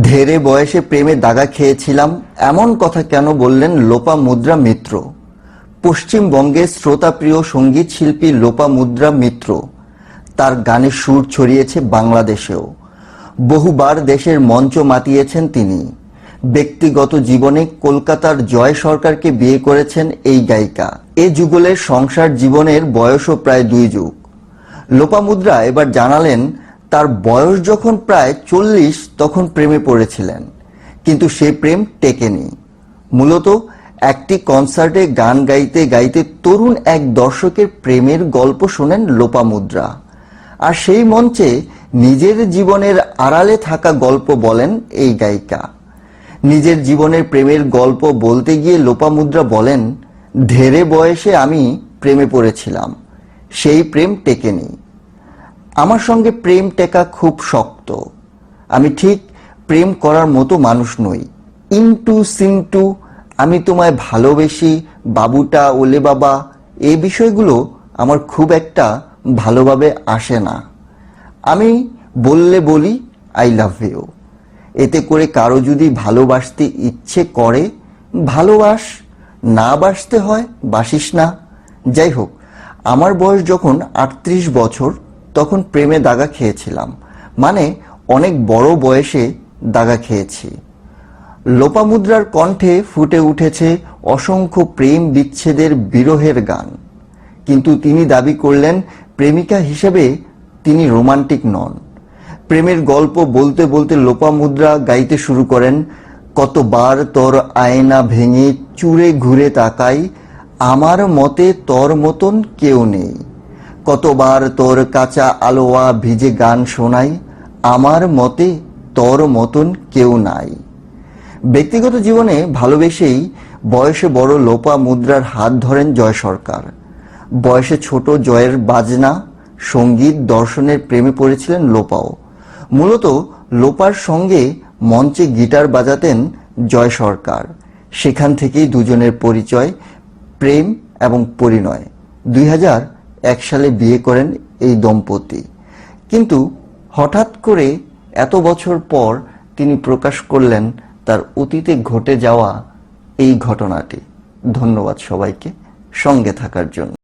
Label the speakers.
Speaker 1: ধেরে বয়সে প্রেমে দাগা খেয়েছিলাম। এমন কথা কেন বললেন লোপা মুদ্রা মিত্র? পশ্চিমবঙ্গের শ্রোতাপ্রিয় সংগীত শিল্পী লোপা মুদ্রা মিত্র। তার গানের সুর ছড়িয়েছে বাংলাদেশেও। বহুবার দেশের মঞ্চ মাতিয়েছেন তিনি। ব্যক্তিগত জীবনে কলকাতার জয় সরকারকে বিয়ে করেছেন এই গায়িকা। এ যুগলের সংসার জীবনের বয়সও প্রায় দুই যুগ। লোপামুদ্রা এবার জানালেন তার বয়স যখন প্রায় চল্লিশ, তখন প্রেমে পড়েছিলেন। কিন্তু সে প্রেম টেকেনি। মূলত একটি কনসার্টে গান গাইতে গাইতে তরুণ এক দর্শকের প্রেমের গল্প শোনেন লোপামুদ্রা আর সেই মঞ্চে নিজের জীবনের আড়ালে থাকা গল্প বলেন এই গায়িকা। নিজের জীবনের প্রেমের গল্প বলতে গিয়ে লোপামুদ্রা বলেন ধেরে বয়সে আমি প্রেমে পড়েছিলাম। সেই প্রেম টেকেনি। আমার সঙ্গে প্রেম টেকা খুব শক্ত। আমি ঠিক প্রেম করার মতো মানুষ নই। ইন্টু সিন্টু, আমি তোমায় ভালোবেসি, বাবুটা, ওলে বাবা এই বিষয়গুলো আমার খুব একটা ভালোভাবে আসে না। আমি বললে বলি, আই লাভ ইউ। এতে করে কারও যদি ভালোবাসতে ইচ্ছে করে, ভালোবাস না বাসতে হয়, বাসিস না। যাই হোক, আমার বয়স যখন আটত্রিশ বছর তখন প্রেমে দাগা খেয়েছিলাম। মানে অনেক বড় বয়সে দাগা খেয়েছি। লোপামুদ্রার কণ্ঠে ফুটে উঠেছে অসংখ্য প্রেম বিচ্ছেদের বিরহের গান। কিন্তু তিনি দাবি করলেন, প্রেমিকা হিসেবে তিনি রোমান্টিক নন। প্রেমের গল্প বলতে বলতে লোপামুদ্রা গাইতে শুরু করেন, কতবার তোর আয়না ভেঙে চুরে ঘুরে তাকাই, আমার মতে তোর মতন কেউ নেই। কতবার তোর কাঁচা আলোয়া ভিজে গান শোনাই? আমার মতে তোর মতন কেউ নাই। ব্যক্তিগত জীবনে ভালোবেসেই বয়সে বড় লোপা মুদ্রার হাত ধরেন জয় সরকার। বয়সে ছোট জয়ের বাজনা, সংগীত দর্শনের প্রেমে পড়েছিলেন লোপাও। মূলত লোপার সঙ্গে মঞ্চে গিটার বাজাতেন জয় সরকার। সেখান থেকেই দুজনের পরিচয়, প্রেম এবং পরিণয়। দুই হাজার এক সালে বিয়ে করেন এই দম্পতি। কিন্তু হঠাৎ করে এত বছর পর তিনি প্রকাশ করলেন তার অতীতে ঘটে যাওয়া এই ঘটনাটি। ধন্যবাদ সবাইকে। সঙ্গে থাকার জন্য।